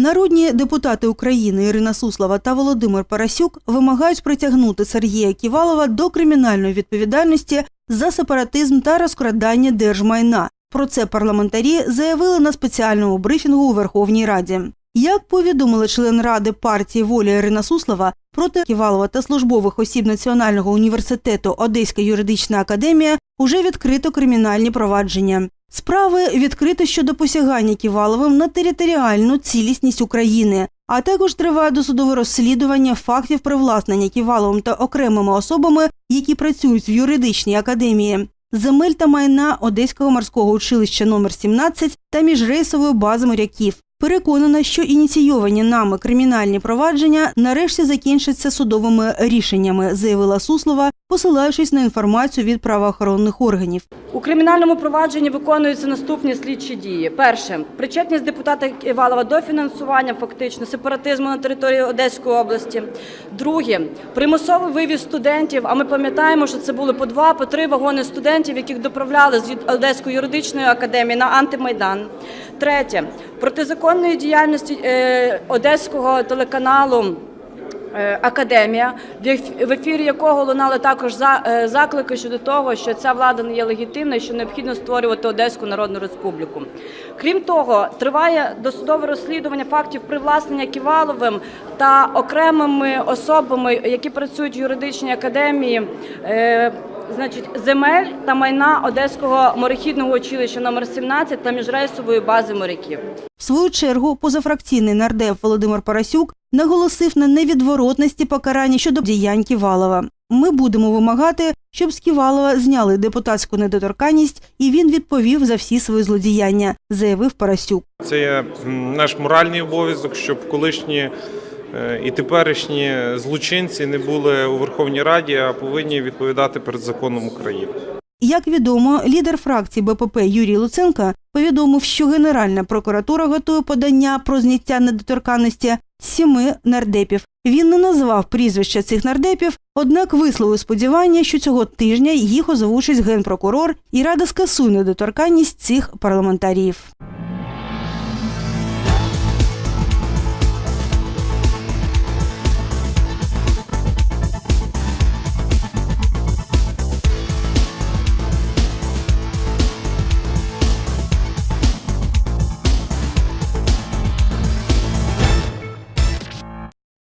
Народні депутати України Ірина Суслова та Володимир Парасюк вимагають притягнути Сергія Ківалова до кримінальної відповідальності за сепаратизм та розкрадання держмайна. Про це парламентарі заявили на спеціальному брифінгу у Верховній Раді. Як повідомили член ради партії Воля Ірина Суслова, проти Ківалова та службових осіб Національного університету Одеська юридична академія уже відкрито кримінальні провадження. Справи відкрито щодо посягання Ківаловим на територіальну цілісність України, а також триває досудове розслідування фактів привласнення Ківаловим та окремими особами, які працюють в юридичній академії. Земель та майна Одеського морського училища номер 17 та міжрейсової бази моряків. Переконана, що ініційовані нами кримінальні провадження нарешті закінчаться судовими рішеннями, заявила Суслова, посилаючись на інформацію від правоохоронних органів. У кримінальному провадженні виконуються наступні слідчі дії. Перше причетність депутата Ківалова до фінансування фактично сепаратизму на території Одеської області. Друге примусовий вивіз студентів. А ми пам'ятаємо, що це були по два, по три вагони студентів, яких доправляли з Одеської юридичної академії на антимайдан. Третє протизаконної діяльності е, одеського телеканалу. Е, Академія, в ефірі якого лунали також е, заклики щодо того, що ця влада не є легітимною, що необхідно створювати Одеську Народну Республіку. Крім того, триває досудове розслідування фактів привласнення Ківаловим та окремими особами, які працюють в юридичній академії. Значить, земель та майна Одеського морехідного училища номер 17 та міжрейсової бази моряків. В свою чергу позафракційний нардеп Володимир Парасюк наголосив на невідворотності покарання щодо діянь Ківалова. Ми будемо вимагати, щоб з Ківалова зняли депутатську недоторканність, і він відповів за всі свої злодіяння, заявив Парасюк. Це є наш моральний обов'язок, щоб колишні і теперішні злочинці не були у Верховній Раді, а повинні відповідати перед законом України. Як відомо, лідер фракції БПП Юрій Луценко повідомив, що Генеральна прокуратура готує подання про зняття недоторканності сіми нардепів. Він не назвав прізвища цих нардепів, однак висловив сподівання, що цього тижня їх озвучить генпрокурор і рада скасує недоторканність цих парламентарів.